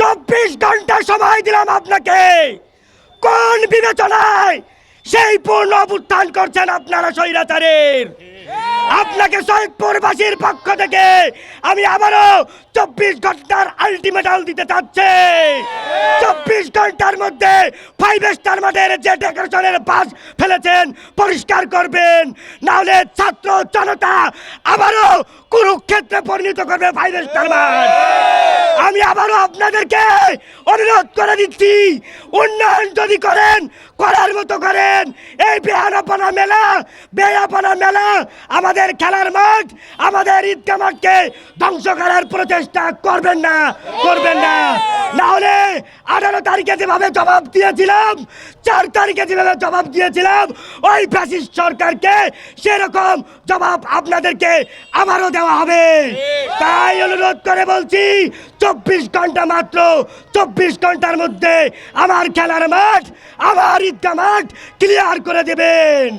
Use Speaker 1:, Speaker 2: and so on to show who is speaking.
Speaker 1: চব্বিশ ঘণ্টা সময় দিলাম আপনাকে। কোন বিবেচনায় সেই পূর্ণ অভ্যুত্থান করছেন আপনারা স্বৈরাচারের? আপনাকে সৈয়দপুরবাসীর পক্ষ থেকে আমি আবারও চব্বিশ ঘণ্টার আলটিমেটাল দিতে চাচ্ছি। চব্বিশ ঘণ্টার মধ্যে ফাইভ স্টার মাঠের যে ডেকোরেশনের বাস ফেলেছেন, পরিষ্কার করবেন। নাহলে ছাত্র জনতা আবারও কুরুক্ষেত্রে পরিণত করবে ফাইভ স্টার মাঠ। আবারও আপনাদেরকে অনুরোধ করে দিচ্ছি, উন্নয়ন যদি করেন, করার মতো করেন। এই বেহানাপনা মেলা বেহাপনা মেলা আমাদের খেলার মাঠ, আমাদের ঈদগা মাঠকে ধ্বংস করার প্রচেষ্টা করবেন না করবেন না। না হলে আঠারো তারিখে যেভাবে জবাব দিয়েছিলাম, চার তারিখে যেভাবে জবাব দিয়েছিলাম, ওই ফ্যাসিস্ট সরকারকে সেরকম জবাব আপনাদেরকে আবারও দেওয়া হবে। তাই অনুরোধ করে বলছি চব্বিশ ঘণ্টা মাত্র, চব্বিশ ঘণ্টার মধ্যে আমার খেলার মাঠ, আমার ঈদগা মাঠ ক্লিয়ার করে দেবেন।